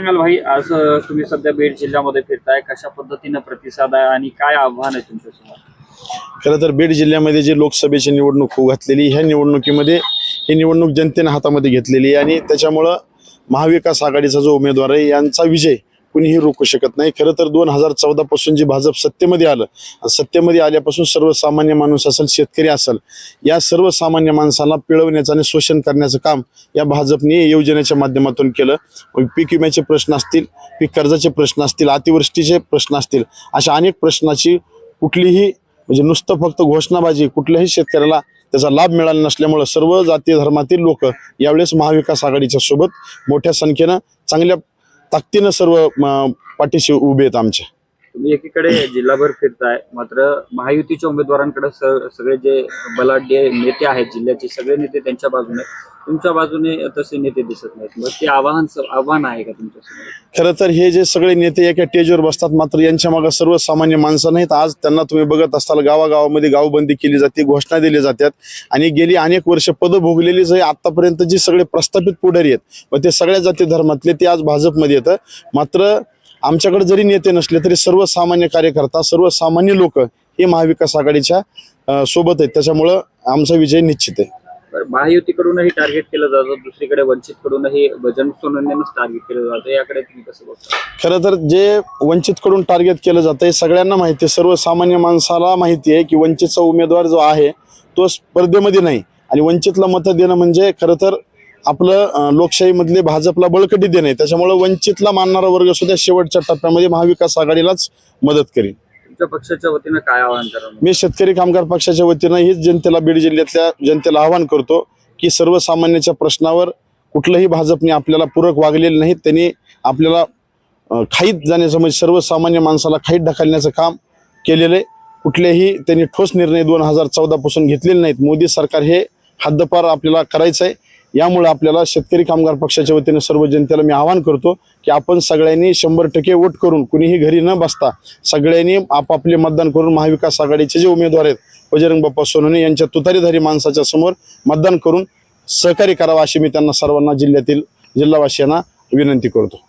सांगाल भाई आज तुम्ही सध्या बीड जिल्ह्यामध्ये फिरताय. कशा पद्धतीनं प्रतिसाद आहे आणि काय आव्हान आहे तुमच्यासमोर? खरं तर बीड जिल्ह्यामध्ये जी लोकसभेची निवडणूक होऊ घातलेली ह्या निवडणुकीमध्ये ही निवडणूक जनतेने हातामध्ये घेतलेली आहे आणि त्याच्यामुळं महाविकास आघाडीचा जो उमेदवार आहे यांचा विजय कुणीही रोखू शकत नाही. खरं तर दोन हजार चौदा पासून जे भाजप सत्तेमध्ये आलं आणि सत्तेमध्ये आल्यापासून सर्वसामान्य माणूस असेल शेतकरी असेल या सर्वसामान्य माणसाला पिळवण्याचं आणि शोषण करण्याचं काम या भाजपने योजनेच्या माध्यमातून केलं. पीक विम्याचे प्रश्न असतील पीक कर्जाचे प्रश्न असतील अतिवृष्टीचे प्रश्न असतील अशा अनेक प्रश्नाची कुठलीही म्हणजे नुसतं फक्त घोषणाबाजी कुठल्याही शेतकऱ्याला त्याचा लाभ मिळाला नसल्यामुळं सर्व जाती धर्मातील लोक यावेळेस महाविकास आघाडीच्या सोबत मोठ्या संख्येनं चांगल्या ताकदीनं सर्व पाठीशी उभे आहेत आमच्या तुम्ही एकीकडे जिल्हाभर फिरताय मात्र महायुतीच्या उमेदवारांकडे सगळे जे बलाढ्य नेते आहेत जिल्ह्याचे सगळे नेते त्यांच्या बाजूने तुमच्या बाजूने तसे नेते दिसत नाहीत. मग ते आव्हान आव्हान आहे का तुमच्या खरं तर हे जे सगळे नेते एका टेजवर बसतात मात्र यांच्या मागे सर्वसामान्य माणसं नाहीत. आज त्यांना तुम्ही बघत असताल गावागावामध्ये गावबंदी केली जाते घोषणा दिली जातात. आणि गेली अनेक वर्ष पद भोगलेली जे आतापर्यंत जी सगळे प्रस्थापित पुढारी आहेत व ते सगळ्या जाती धर्मातले ते आज भाजपमध्ये येतं. मात्र आमच्याकडे जरी नेते नसले तरी सर्वसामान्य कार्यकर्ता सर्वसामान्य लोक हे महाविकास आघाडीच्या सोबत आहेत. त्याच्यामुळं आमचा विजय निश्चित आहे. बरं, महायुतीकडूनही टार्गेट केलं जातं दुसरीकडे वंचितकडूनही भजन सोनवणेंनाच टार्गेट केलं जातं याकडे तुम्ही कसं बघता? खरं तर जे वंचितकडून टार्गेट केलं जातं हे सगळ्यांना माहिती आहे सर्वसामान्य माणसाला माहिती आहे की वंचितचा उमेदवार जो आहे तो स्पर्धेमध्ये नाही. आणि वंचितला मतं देणं म्हणजे खरं तर आपलं लोकशाहीमधले भाजपला बळकटी देणं आहे. त्याच्यामुळं वंचितला मानणारा वर्ग सुद्धा शेवटच्या टप्प्यामध्ये महाविकास आघाडीलाच मदत करेल. तुमच्या पक्षाच्या वतीनं काय आवाहन करा मी शेतकरी कामगार पक्षाच्या वतीनं हीच जनतेला बीड जिल्ह्यातल्या जनतेला आवाहन करतो की सर्वसामान्याच्या प्रश्नावर कुठलंही भाजपने आपल्याला पूरक वागलेलं नाही त्यांनी आपल्याला खाईत जाण्याचं म्हणजे सर्वसामान्य माणसाला खाईत ढकलण्याचं काम केलेलं आहे. कुठलेही त्यांनी ठोस निर्णय दोन हजार चौदा पासून घेतलेले नाहीत. मोदी सरकार हे हद्दपार आपल्याला करायचं आहे. यामुळे आपल्याला शेतकरी कामगार पक्षाच्या वतीनं सर्व जनतेला मी आवाहन करतो की आपण सगळ्यांनी शंभर टक्के वोट करून कुणीही घरी न बसता सगळ्यांनी आपापले मतदान करून महाविकास आघाडीचे जे उमेदवार आहेत बजरंग बाप्पा सोनवणे यांच्या तुतारीधारी माणसाच्या समोर मतदान करून सहकार्य करावं अशी मी त्यांना सर्वांना जिल्ह्यातील जिल्हावासियांना विनंती करतो.